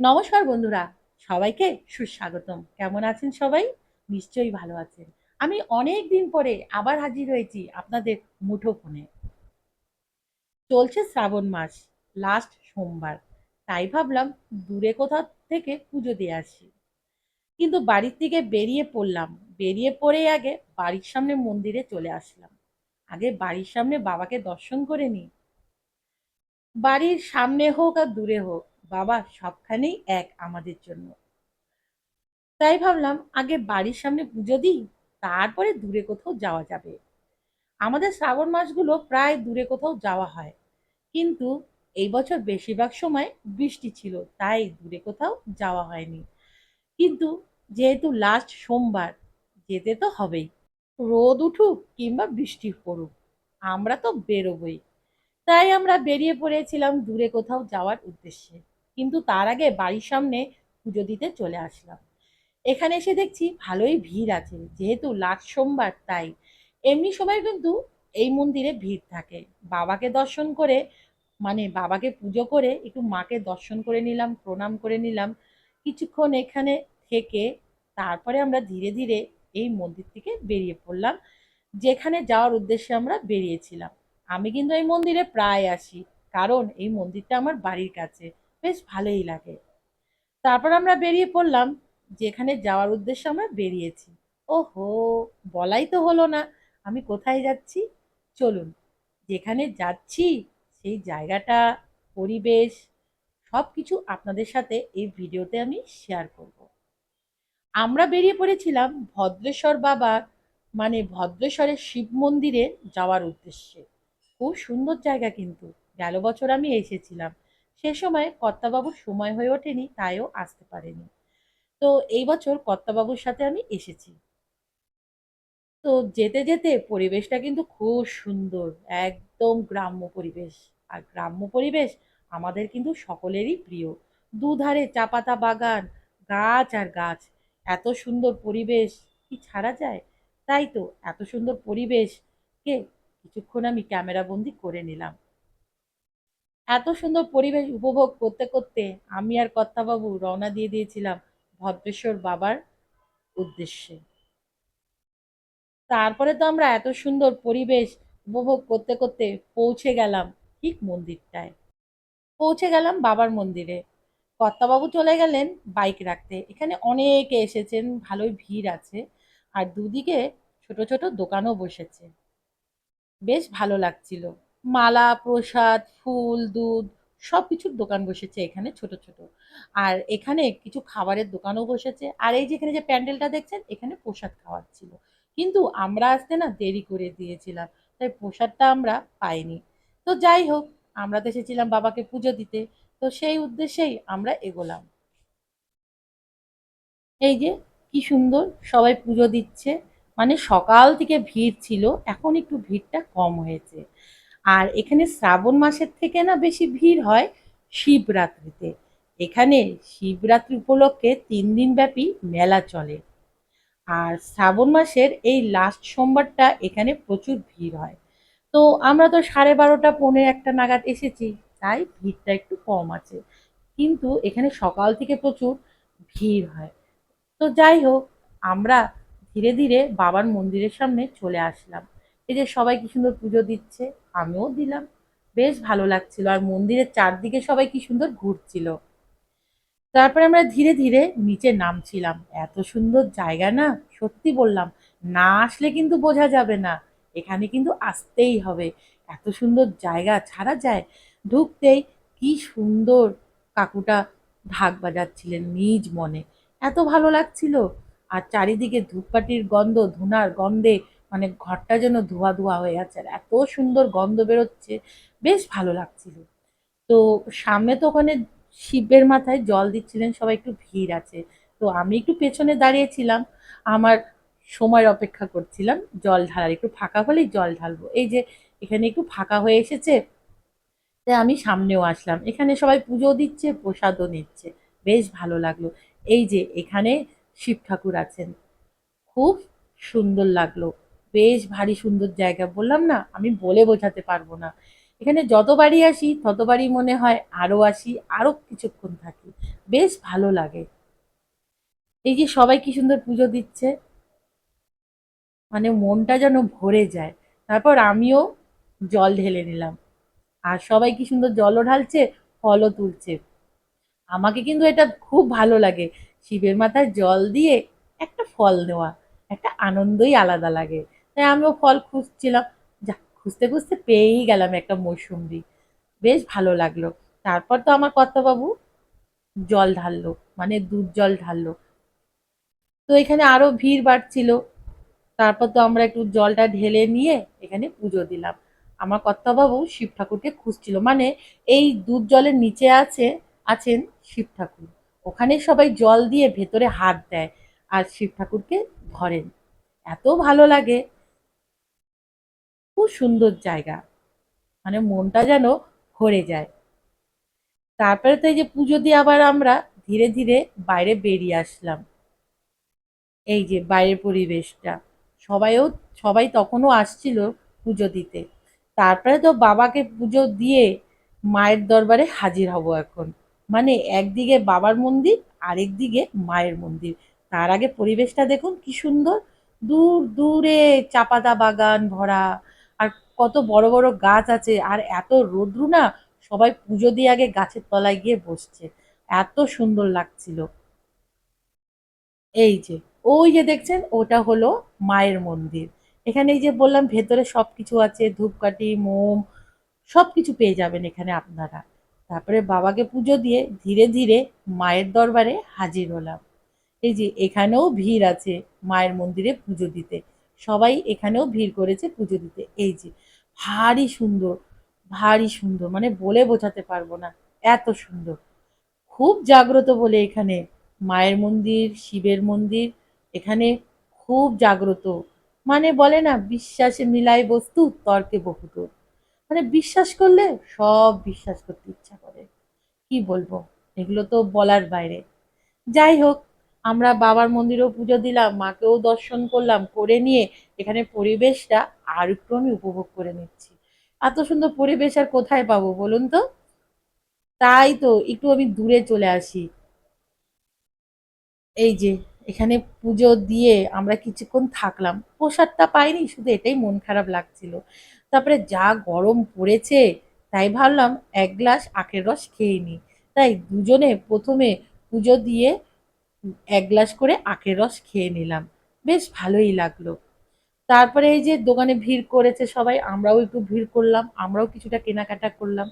নমস্কার বন্ধুরা, সবাইকে সুস্বাগতম। কেমন আছেন সবাই? নিশ্চয়ই ভালো আছেন। আমি অনেক দিন পরে আবার হাজির হয়েছি আপনাদের মুঠো ফোনে। চলছে শ্রাবণ মাস লাস্ট সোমবার। তাই ভাবলাম দূরে কোথাও থেকে পুজো দিয়ে আসি। কিন্তু বাড়ির থেকে বেরিয়ে পড়লাম। বেরিয়ে পড়ে আগে বাড়ির সামনে মন্দিরে চলে আসলাম। আগে বাড়ির সামনে বাবাকে দর্শন করে নিই। বাড়ির সামনে হোক আর দূরে হোক বাবা সবখানেই এক আমাদের জন্য। তাই ভাবলাম আগে বাড়ির সামনে পুজো দিই, তারপরে দূরে কোথাও যাওয়া যাবে। আমাদের শ্রাবণ মাসগুলো প্রায় দূরে কোথাও যাওয়া হয়। কিন্তু এই বছর বেশিরভাগ সময় বৃষ্টি ছিল, তাই দূরে কোথাও যাওয়া হয়নি। কিন্তু যেহেতু লাস্ট সোমবার, যেতে তো হবেই। রোদ উঠুক কিংবা বৃষ্টি পড়ুক, আমরা তো বেরোবই। তাই আমরা বেরিয়ে পড়েছিলাম দূরে কোথাও যাওয়ার উদ্দেশ্যে। কিন্তু তার আগে বাড়ির সামনে পুজো দিতে চলে আসলাম। এখানে এসে দেখছি ভালোই ভিড় আছে, যেহেতু লাস্ট সোমবার তাই। এমনি সময় কিন্তু এই মন্দিরে ভিড় থাকে। বাবাকে দর্শন করে মানে বাবাকে পুজো করে, একটু মাকে দর্শন করে নিলাম, প্রণাম করে নিলাম। কিছুক্ষণ এখানে থেকে তারপরে আমরা ধীরে ধীরে এই মন্দির থেকে বেরিয়ে পড়লাম, যেখানে যাওয়ার উদ্দেশ্যে আমরা বেরিয়েছিলাম। আমি কিন্তু এই মন্দিরে প্রায় আসি, কারণ এই মন্দিরটা আমার বাড়ির কাছে। বেশ ভালোই লাগে। তারপর আমরা বেরিয়ে পড়লাম, যেখানে যাওয়ার উদ্দেশ্যে আমরা বেরিয়েছি। ওহো, বলাই তো হলো না। আমি কোথায় যাচ্ছি? চলুন, যেখানে যাচ্ছি, সেই জায়গাটা, পরিবেশ সব কিছু আপনাদের সাথে এই ভিডিওতে আমি শেয়ার করব। আমরা বেরিয়ে পড়েছিলাম ভদ্রেশ্বর বাবার মানে ভদ্রেশ্বরের শিব মন্দিরে যাওয়ার উদ্দেশ্যে। খুব সুন্দর জায়গা কিন্তু। গেল বছর আমি এসেছিলাম। সে সময় কর্তাবাবুর সময় হয়ে ওঠেনি, তাইও আসতে পারেনি। তো এই বছর কর্তাবাবুর সাথে আমি এসেছি। তো যেতে যেতে পরিবেশটা কিন্তু খুব সুন্দর, একদম গ্রাম্য পরিবেশ। আর গ্রাম্য পরিবেশ আমাদের কিন্তু সকলেরই প্রিয়। দুধারে চা পাতা বাগান, গাছ আর গাছ। এত সুন্দর পরিবেশ, কি ছাড়া যায়? তাই তো, এত সুন্দর পরিবেশকে কিছুক্ষণ আমি ক্যামেরা বন্দি করে নিলাম। এত সুন্দর পরিবেশ উপভোগ করতে করতে আমি আর কর্তাবাবু রওনা দিয়ে দিয়েছিলাম ভদ্রেশ্বর বাবার উদ্দেশ্যে। তারপরে তো আমরা এত সুন্দর পরিবেশ উপভোগ করতে করতে পৌঁছে গেলাম ঠিক মন্দিরটায়। পৌঁছে গেলাম বাবার মন্দিরে। কর্তাবাবু চলে গেলেন বাইক রাখতে। এখানে অনেকে এসেছেন, ভালোই ভিড় আছে আর দুদিকে ছোট ছোট দোকানও বসেছে। বেশ ভালো লাগছিল। মালা, প্রসাদ, ফুল, দুধ সব কিছুর দোকান বসেছে এখানে ছোট ছোট। আর এখানে কিছু খাবারের দোকানও বসেছে। আর এই যেখানে যে প্যান্ডেলটা দেখছেন, এখানে প্রসাদ খাওয়ার ছিল। কিন্তু আমরা আসতে না দেরি করে দিয়েছিলাম, তাই প্রসাদটা আমরা পাইনি। তো যাই হোক, আমরা তো এসেছিলাম বাবাকে পুজো দিতে। তো সেই উদ্দেশ্যেই আমরা এগোলাম। এই যে কি সুন্দর সবাই পুজো দিচ্ছে। মানে সকাল থেকে ভিড় ছিল, এখন একটু ভিড়টা কম হয়েছে। আর এখানে শ্রাবণ মাসের থেকে না বেশি ভিড় হয় শিবরাত্রিতে। এখানে শিবরাত্রি উপলক্ষে তিন দিন ব্যাপী মেলা চলে। আর শ্রাবণ মাসের এই লাস্ট সোমবারটা এখানে প্রচুর ভিড় হয়। তো আমরা তো সাড়ে বারোটা, পৌনে একটা নাগাদ এসেছি, তাই ভিড়টা একটু কম আছে। কিন্তু এখানে সকাল থেকে প্রচুর ভিড় হয়। তো যাই হোক, আমরা ধীরে ধীরে বাবার মন্দিরের সামনে চলে আসলাম। এই যে সবাই কি সুন্দর পুজো দিচ্ছে। আমিও দিলাম। বেশ ভালো লাগছিল। আর মন্দিরের চারদিকে সবাই কি সুন্দর ঘুরছিল। তারপরে আমরা ধীরে ধীরে নিচে নামছিলাম। এত সুন্দর জায়গা না, সত্যি বললাম, না আসলে কিন্তু বোঝা যাবে না। এখানে কিন্তু আসতেই হবে। এত সুন্দর জায়গা ছাড়া যায়, ঢুকতেই কি সুন্দর কাকুটা ঢাক বাজাচ্ছিলেন নিজ মনে। এত ভালো লাগছিল। আর চারিদিকে ধূপকাঠির গন্ধ, ধুনার গন্ধে মানে ঘরটা যেন ধোয়া ধোয়া হয়ে আছে আর এত সুন্দর গন্ধ বেরোচ্ছে, বেশ ভালো লাগছিল। তো সামনে তো ওখানে শিবের মাথায় জল দিচ্ছিলেন, সবাই একটু ভিড় আছে। তো আমি একটু পেছনে দাঁড়িয়েছিলাম, আমার সময়ের অপেক্ষা করছিলাম, জল ঢালার, একটু ফাঁকা হলেই জল ঢালবো। এই যে এখানে একটু ফাঁকা হয়ে এসেছে তাই আমি সামনেও আসলাম। এখানে সবাই পুজো দিচ্ছে, প্রসাদও নিচ্ছে, বেশ ভালো লাগল। এই যে এখানে শিব ঠাকুর আছেন, খুব সুন্দর লাগল। বেশ ভারী সুন্দর জায়গা। বললাম, না, আমি বলে বোঝাতে পারব না। এখানে যতবারই আসি, ততবারই মনে হয় আরও আসি আরও কিছুক্ষণ থাকি। বেশ ভালো লাগে। এই যে সবাই কি সুন্দর পুজো দিচ্ছে। মানে মনটা যেন ভরে যায়। তারপর আমিও জল ঢেলে নিলাম। আর সবাই কি সুন্দর জলও ঢালছে, ফলও তুলছে। আমাকে কিন্তু এটা খুব ভালো লাগে। শিবের মাথায় জল দিয়ে একটা ফল নেওয়া, একটা আনন্দই আলাদা লাগে। তাই আমিও ফল খুঁজছিলাম। যা খুঁজতে খুঁজতে পেয়েই গেলাম একটা মৌসুম্বি। বেশ ভালো লাগল। তারপর তো আমার কর্তাবাবু জল ঢাললো মানে দুধ জল ঢাললো। তো এখানে আরও ভিড় বাড়ছিল। তারপর তো আমরা একটু জলটা ঢেলে নিয়ে এখানে পুজো দিলাম। আমার কর্তাবাবু শিব ঠাকুরকে খুঁজছিল। মানে এই দুধ জলের নিচে আছে, আছেন শিব ঠাকুর। ওখানে সবাই জল দিয়ে ভেতরে হাত দেয় আর শিব ঠাকুরকে ধরেন। এত ভালো লাগে। খুব সুন্দর জায়গা। মানে মনটা যেন ভরে যায়। তারপরে তো এই যে পুজো দিয়ে আবার আমরা ধীরে ধীরে বাইরে বেরিয়ে আসলাম। এই যে বাইরের পরিবেশটা। সবাইও, সবাই তখনও আসছিল পুজো দিতে। তারপরে তো বাবাকে পুজো দিয়ে মায়ের দরবারে হাজির হব এখন। মানে একদিকে বাবার মন্দির, আরেক দিকে মায়ের মন্দির। তার আগে পরিবেশটা দেখুন কি সুন্দর। দূর, দূরে চাপাতা বাগান ভরা। আর কত বড় বড় গাছ আছে, আর এত রোদ্রু না, সবাই পুজো দিয়ে আগে গাছের তলায় গিয়ে বসছে। এত সুন্দর লাগছিল। এই যে, ওই যে দেখছেন, ওটা হলো মায়ের মন্দির। এখানে এই যে বললাম, ভেতরে সব কিছু আছে, ধূপকাঠি, মোম সব কিছু পেয়ে যাবেন এখানে আপনারা। তারপরে বাবাকে পুজো দিয়ে ধীরে ধীরে মায়ের দরবারে হাজির হলাম। এই যে, এখানেও ভিড় আছে মায়ের মন্দিরে পুজো দিতে। সবাই এখানেও ভিড় করেছে পুজো দিতে। এই যে, ভারী সুন্দর ভারী সুন্দর মানে বলে বোঝাতে পারব না, এত সুন্দর। খুব জাগ্রত বলে এখানে মায়ের মন্দির, শিবের মন্দির, এখানে খুব জাগ্রত। মানে বলে না, বিশ্বাসে মিলাই বস্তু, তর্কে বহুত। মানে বিশ্বাস করলে সব বিশ্বাস করতে ইচ্ছা করে। কি বলব, এগুলো তো বলার বাইরে। যাই হোক আমরা বাবার মন্দিরেও পুজো দিলাম, মাকেও দর্শন করলাম, করে নিয়ে এখানে পরিবেশটা আর একটু আমি উপভোগ করে নিচ্ছি। এত সুন্দর পরিবেশ আর কোথায় পাবো বলুন তো? তাই তো, একটু আমি দূরে চলে আসি। এই যে, এখানে পুজো দিয়ে আমরা কিছুক্ষণ থাকলাম। প্রসাদটা পাইনি, শুধু এটাই মন খারাপ লাগছিল। তারপরে যা গরম পড়েছে, তাই ভাবলাম এক গ্লাস আখের রস খেয়ে নিই। তাই দুজনে প্রথমে পুজো দিয়ে এক গ্লাস করে আখের রস খেয়ে নিলাম। বেশ ভালোই লাগল। তারপরে এই যে দোকানে ভিড় করেছে সবাই, আমরাও একটু ভিড় করলাম, আমরাও কিছুটা কেনাকাটা করলাম।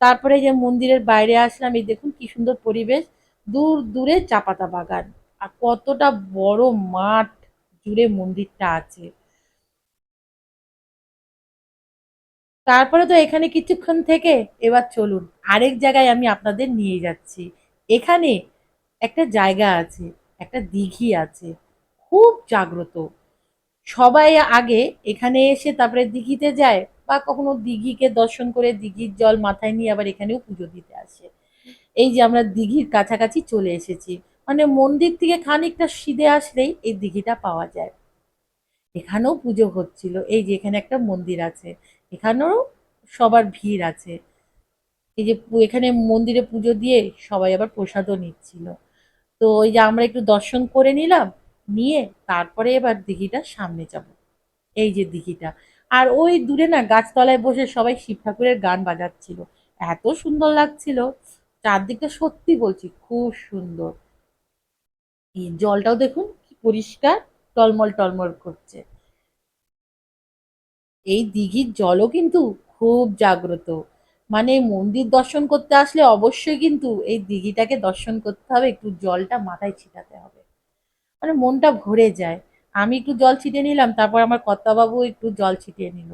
তারপরে যে মন্দিরের বাইরে আসলাম, এই দেখুন কি সুন্দর পরিবেশ। দূর দূরে চাপাতা বাগান। আর কতটা বড় মাঠ জুড়ে মন্দিরটা আছে। তারপরে তো এখানে কিছুক্ষণ থেকে, এবার চলুন, আরেক জায়গায় আমি আপনাদের নিয়ে যাচ্ছি। এখানে একটা জায়গা আছে, একটা দিঘি আছে, খুব জাগ্রত। সবাই আগে এখানে এসে তারপরে দিঘিতে যায় বা কখনো দিঘিকে দর্শন করে দিঘির জল মাথায় নিয়ে আবার এখানেও পুজো দিতে আসে। এই যে আমরা দিঘির কাছাকাছি চলে এসেছি মানে মন্দির থেকে খানিকটা সিধে আসলেই এই দিঘিটা পাওয়া যায়। এখানেও পুজো হচ্ছিল, এই যে এখানে একটা মন্দির আছে, এখানেও সবার ভিড় আছে। এই যে এখানে মন্দিরে পুজো দিয়ে সবাই আবার প্রসাদও নিচ্ছিল। তো ওই যে আমরা একটু দর্শন করে নিলাম, নিয়ে তারপরে এবার দিঘিটা সামনে যাব। এই যে দিঘিটা। আর ওই দূরে না গাছতলায় বসে সবাই শিব ঠাকুরের গান বাজাচ্ছিল। এত সুন্দর লাগছিল। চারদিকটা সত্যি বলছি, খুব সুন্দর। এই জলটাও দেখুন কি পরিষ্কার, টলমল টলমল করছে। এই দিঘির জলও কিন্তু খুব জাগ্রত। মানে মন্দির দর্শন করতে আসলে অবশ্যই কিন্তু এই দিঘিটাকে দর্শন করতে হবে, একটু জলটা মাথায় ছিটাতে হবে। মানে মনটা ভরে যায়। আমি একটু জল ছিটিয়ে নিলাম, তারপর আমার কর্তাবাবু একটু জল ছিটিয়ে নিল।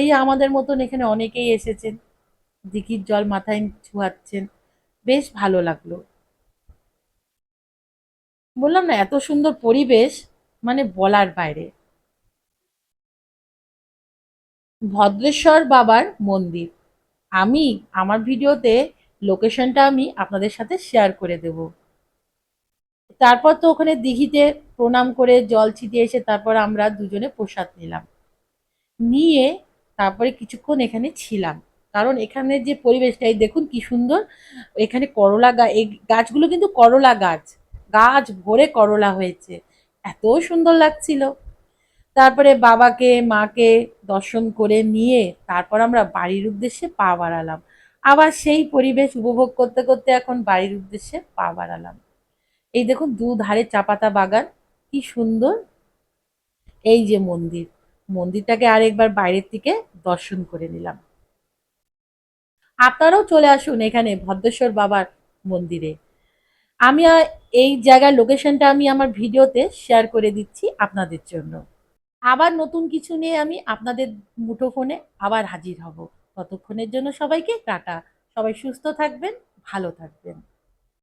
এই আমাদের মতন এখানে অনেকেই এসেছেন, দিঘির জল মাথায় ছুঁয়াচ্ছেন। বেশ ভালো লাগল। বললাম না, এত সুন্দর পরিবেশ মানে বলার বাইরে। ভদ্রেশ্বর বাবার মন্দির। আমি আমার ভিডিওতে লোকেশনটা আমি আপনাদের সাথে শেয়ার করে দেব। তারপর তো ওখানে দিঘিতে প্রণাম করে জল ছিটিয়ে এসে তারপর আমরা দুজনে প্রসাদ নিলাম। নিয়ে তারপরে কিছুক্ষণ এখানে ছিলাম। কারণ এখানে যে পরিবেশটা, এই দেখুন কি সুন্দর, এখানে করলা গাছ এই গাছগুলো কিন্তু করলা গাছ। গাছ ভরে করলা হয়েছে। এত সুন্দর লাগছিল। তারপরে বাবাকে, মাকে দর্শন করে নিয়ে তারপর আমরা বাড়ির উদ্দেশ্যে পা বাড়ালাম। আবার সেই পরিবেশ উপভোগ করতে করতে এখন বাড়ির উদ্দেশ্যে পা বাড়ালাম। এই দেখুন দুধারে চাপাতা বাগান, কি সুন্দর। এই যে মন্দির, মন্দিরটাকে আরেকবার বাইরের থেকে দর্শন করে নিলাম। আপনারাও চলে আসুন এখানে ভদ্রেশ্বর বাবার মন্দিরে। আমি এই জায়গার লোকেশনটা আমি আমার ভিডিওতে শেয়ার করে দিচ্ছি আপনাদের জন্য। আবার নতুন কিছু নিয়ে আমি আপনাদের মুঠোফোনে আবার হাজির হব। ততক্ষণের জন্য সবাইকে টাটা। সবাই সুস্থ থাকবেন, ভালো থাকবেন।